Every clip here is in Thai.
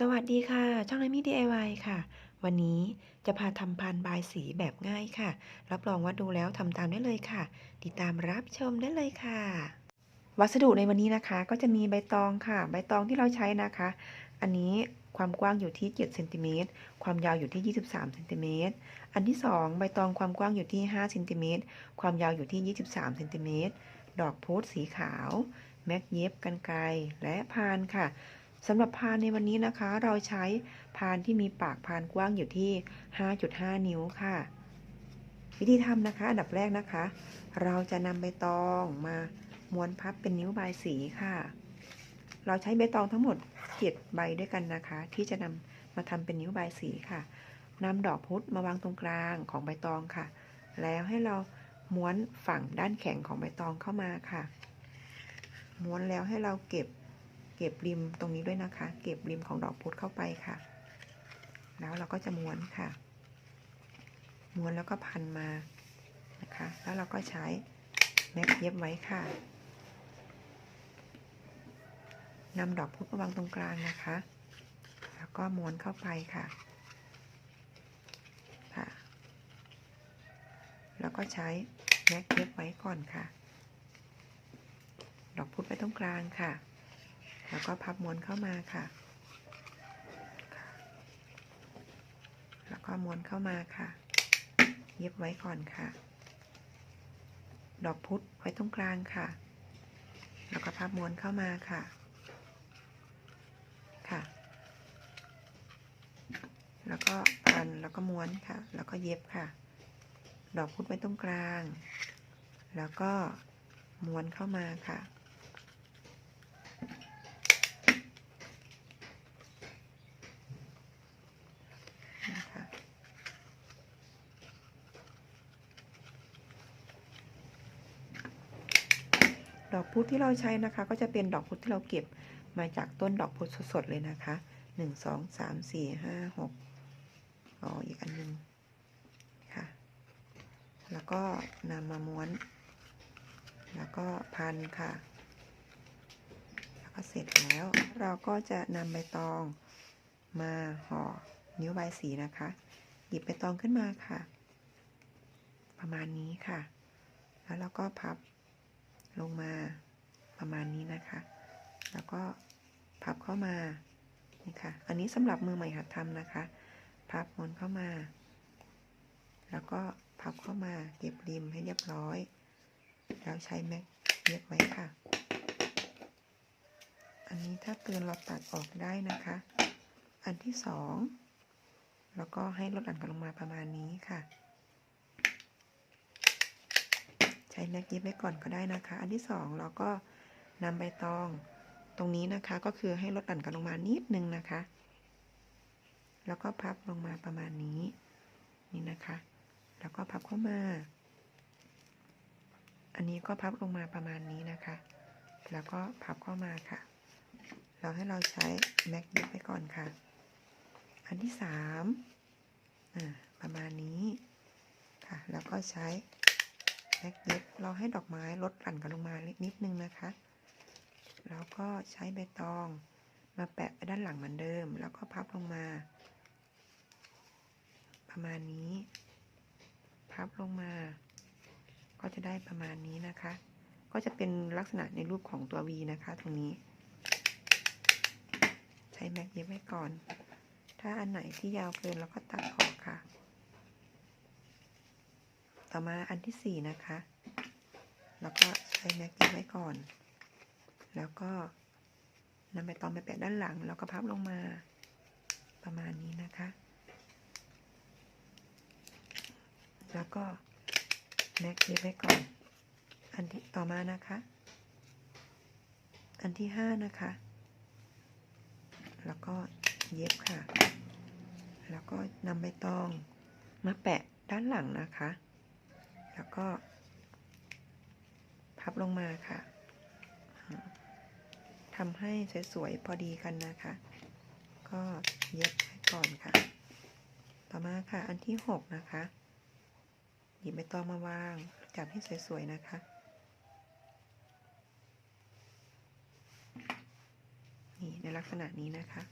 สวัสดีค่ะ ช่องไอมี่ DIY ค่ะ วันนี้จะพาทำพานบายสีแบบง่ายค่ะ รับรองว่าดูแล้วทำตามได้เลยค่ะ ติดตามรับชมได้เลยค่ะ วัสดุในวันนี้นะคะ ก็จะมีใบตองค่ะ ใบตองที่เราใช้นะคะ อันนี้ความกว้างอยู่ที่7เซนติเมตรความยาวอยู่ที่ 23เซนติเมตรอันที่ 2 ใบตองความกว้างอยู่ที่5เซนติเมตรความยาวอยู่ที่ 23เซนติเมตรดอกพุธสีขาว แม็กเย็บกันไกรและพานค่ะ สำหรับพานในวันนี้นะคะ เราใช้พานที่มีปากพานกว้างอยู่ที่ 5.5 นิ้วค่ะ วิธีทำนะคะ อันดับแรกนะคะ เราจะนำใบตองมาม้วนพับเป็นนิ้วบายสีค่ะ เราใช้ใบตองทั้งหมด 7 ใบด้วยกันนะคะ ที่จะนำมาทำเป็นนิ้วบายสีค่ะนำดอกพุธมาวางตรงกลางของใบตองค่ะ แล้วให้เราม้วนฝั่งด้านแข็งของใบตองเข้ามาค่ะ ม้วนแล้วให้เราเก็บ เก็บริมตรงนี้ด้วยนะคะ เก็บริมของดอกพุธเข้าไปค่ะ แล้วเราก็จะม้วนค่ะ ม้วนแล้วก็พันมานะคะ แล้วเราก็ใช้แม็กเย็บไว้ค่ะนำดอกพุธมาวางตรงกลางนะคะ แล้วก็ม้วนเข้าไปค่ะค่ะ แล้วก็ใช้แม็กเย็บไว้ก่อนค่ะ ดอกพุธไว้ตรงกลางค่ะ แล้วก็พับม้วนเข้ามาค่ะ แล้วก็ม้วนเข้ามาค่ะ เย็บไว้ก่อนค่ะ ดอกพุธไว้ตรงกลางค่ะ แล้วก็พับม้วนเข้ามาค่ะ ค่ะ แล้วก็พันแล้วก็ม้วนค่ะ แล้วก็เย็บค่ะ ดอกพุธไว้ตรงกลาง แล้วก็ม้วนเข้ามาค่ะนะคะ ดอกพุธที่เราใช้นะคะ ก็จะเป็นดอกพุธที่เราเก็บมาจากต้นดอกพุธสดๆเลยนะคะหนึ่งสองสามสี่ห้าหกอ๋ออีกอันหนึ่งค่ะ แล้วก็นำมาม้วน แล้วก็พันค่ะ แล้วก็เสร็จแล้ว เราก็จะนำใบตองมาห่อนิ้วใบสีนะคะ หยิบใบตองขึ้นมาค่ะ ประมาณนี้ค่ะ แล้วเราก็พับ ลงมาประมาณนี้นะคะ แล้วก็พับเข้ามานี่ค่ะ อันนี้สำหรับมือใหม่หัดทำนะคะ พับม้วนเข้ามา แล้วก็พับเข้ามาเก็บริมให้เรียบร้อย แล้วใช้แม็กเย็บไว้ค่ะ อันนี้ถ้าเกินเราตัดออกได้นะคะ อันที่สองแล้วก็ให้ลดหลั่นกันลงมาประมาณนี้ค่ะ ใช้แม็กย็บไว้ก่อนก็ได้นะคะ อันที่สองเราก็นำใบตองตรงนี้นะคะ ก็คือให้ลดหลั่นกันลงมานิดนึงนะคะ แล้วก็พับลงมาประมาณนี้ นี่นะคะ แล้วก็พับเข้ามา อันนี้ก็พับลงมาประมาณนี้นะคะ แล้วก็พับเข้ามาค่ะ เราให้เราใช้แม็กย็บไว้ก่อนค่ะ อันที่สามประมาณนี้ค่ะ แล้วก็ใช้ แม็กเย็บเราให้ดอกไม้ลดหลั่นกันลงมานิดนึงนะคะ แล้วก็ใช้ใบตองมาแปะไปด้านหลังเหมือนเดิม แล้วก็พับลงมา ประมาณนี้ พับลงมา ก็จะได้ประมาณนี้นะคะ ก็จะเป็นลักษณะในรูปของตัว V นะคะ ตรงนี้ ใช้แม็กเย็บไว้ก่อน ถ้าอันไหนที่ยาวเกินเราก็ตัดออกค่ะ ต่อมาอันที่สี่นะคะ แล้วก็ใช้แม็กเย็บไว้ก่อน แล้วก็นำไปตองไปแปะด้านหลัง แล้วก็พับลงมาประมาณนี้นะคะ แล้วก็แม็กเย็บไว้ก่อน อันที่ต่อมานะคะ อันที่ห้านะคะ แล้วก็เย็บค่ะ แล้วก็นำใบตองมาแปะด้านหลังนะคะ แล้วก็ พับลงมาค่ะทำให้สวยๆพอดีกันนะคะ ก็เย็บไว้ก่อนค่ะ ต่อมาค่ะอันที่หกนะคะหยิบใบตองมาวางจับให้สวยๆนะคะนี่ในลักษณะนี้นะคะ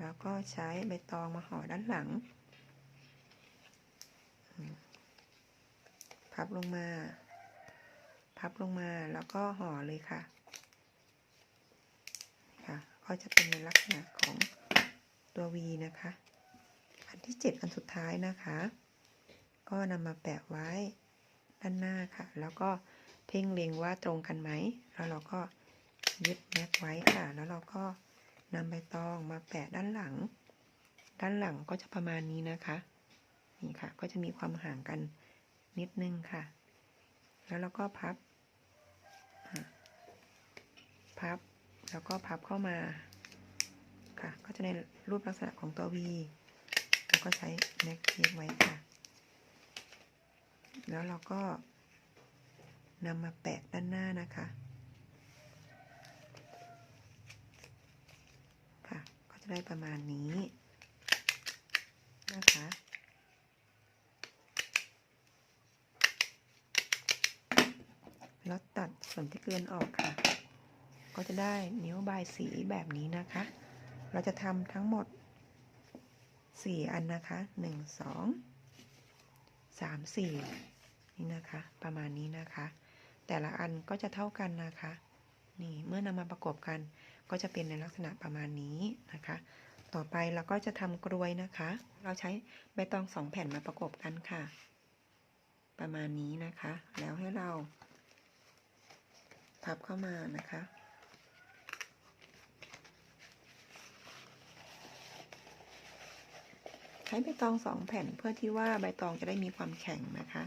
แล้วก็ใช้ใบตองมาห่อด้านหลังอืม พับลงมา พับลงมาแล้วก็ห่อเลยค่ะ ค่ะ ก็จะเป็นในลักษณะของตัว V นะคะ อันที่7อันสุดท้ายนะคะ ก็นำมาแปะไว้ด้านหน้าค่ะ แล้วก็เพ่งเล็งว่าตรงกันไหม แล้วเราก็ยึดแม็กไว้ค่ะ แล้วเราก็นำใบตองมาแปะด้านหลัง ด้านหลังก็จะประมาณนี้นะคะ นี่ค่ะ ก็จะมีความห่างกัน นิดนึงค่ะ แล้วเราก็พับ พับ แล้วก็พับเข้ามาค่ะ ก็จะในรูปลักษณะของตัว V แล้วก็ใช้แม็กเทปไว้ค่ะ แล้วเราก็นำมาแปะด้านหน้านะคะ ค่ะ ก็จะได้ประมาณนี้นะคะ แล้วตัดส่วนที่เกินออกค่ะ ก็จะได้นิ้วบายสีแบบนี้นะคะ เราจะทำทั้งหมด 4 อันนะคะ 1 2 3 4 นี่นะคะ ประมาณนี้นะคะ แต่ละอันก็จะเท่ากันนะคะ นี่เมื่อนำมาประกบกันก็จะเป็นในลักษณะประมาณนี้นะคะ ต่อไปเราก็จะทำกรวยนะคะ เราใช้ใบตองสองแผ่นมาประกบกันค่ะ ประมาณนี้นะคะ แล้วให้เรา พับเข้ามานะคะ ใช้ใบตองสองแผ่นเพื่อที่ว่าใบตองจะได้มีความแข็งนะคะ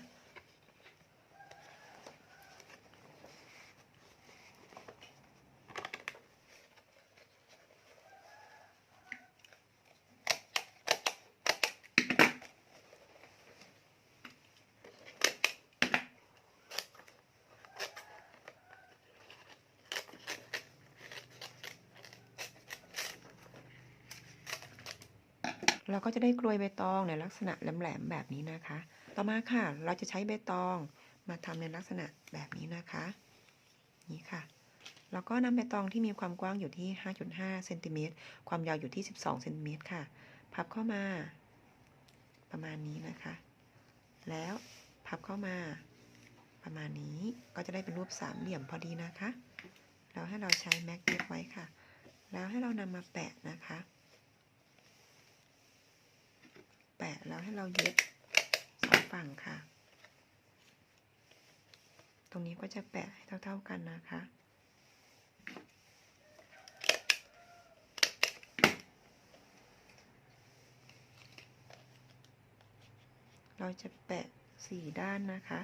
เราก็จะได้กลวยใบตองในลักษณะแหลมๆแบบนี้นะคะ ต่อมาค่ะเราจะใช้ใบตองมาทำในลักษณะแบบนี้นะคะ นี่ค่ะเราก็นำใบตองที่มีความกว้างอยู่ที่ 5.5เซนติเมตรความยาวอยู่ที่ 12เซนติเมตรค่ะ พับเข้ามา ประมาณนี้นะคะ แล้วพับเข้ามา ประมาณนี้ก็จะได้เป็นรูปสามเหลี่ยมพอดีนะคะ แล้วให้เราใช้แม็กเย็บไว้ค่ะ แล้วให้เรานำมาแปะนะคะ แปะแล้วให้เราเย็บสองฝั่งค่ะ ตรงนี้ก็จะแปะให้เท่า ๆกันนะคะเราจะแปะสี่ด้านนะคะ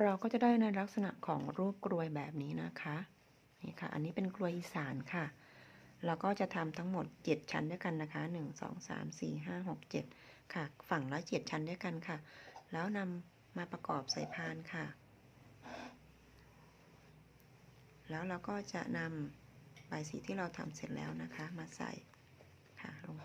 เราก็จะได้ในลักษณะของรูปกลวยแบบนี้นะคะนี่ค่ะ อันนี้เป็นกลวยอีสานค่ะ เราก็จะทำทั้งหมด 7 ชั้นด้วยกันนะคะ 1 2 3 4 5 6 7 ค่ะ ฝั่งละ7ชั้นด้วยกันค่ะ แล้วนำมาประกอบใส่พานค่ะ แล้วเราก็จะนำใบสีที่เราทำเสร็จแล้วนะคะ มาใส่ค่ะลง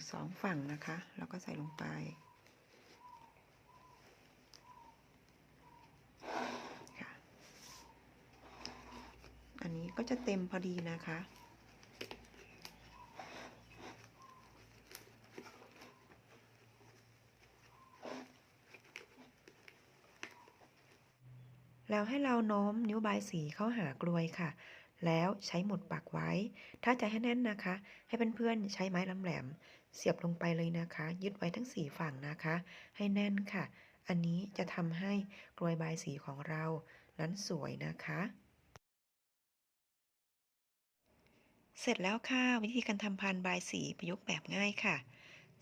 กสองฝั่งนะคะแล้วก็ใส่ลงไป อันนี้ก็จะเต็มพอดีนะคะแล้วให้เราโน้มนิ้วบายสีเข้าหากลวยค่ะ แล้วใช้หมุดปักไว้ ถ้าจะให้แน่นนะคะ ให้เพื่อนๆใช้ไม้ลำแหลม เสียบลงไปเลยนะคะ ยึดไว้ทั้งสี่ฝั่งนะคะ ให้แน่นค่ะ อันนี้จะทำให้กลวยบายสีของเรา นั้นสวยนะคะเสร็จแล้วค่ะ วิธีการทำพานบายสีประยุกต์แบบง่ายค่ะ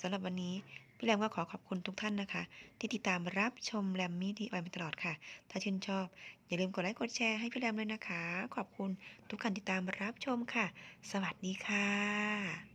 สำหรับวันนี้ พี่แรมก็ขอขอบคุณทุกท่านนะคะ ที่ติดตามรับชมแรมมี่ดีไอมาตลอดค่ะ ถ้าชื่นชอบ อย่าลืมกดไลค์กดแชร์ให้พี่แรมเลยนะคะ ขอบคุณทุกการติดตามรับชมค่ะ สวัสดีค่ะ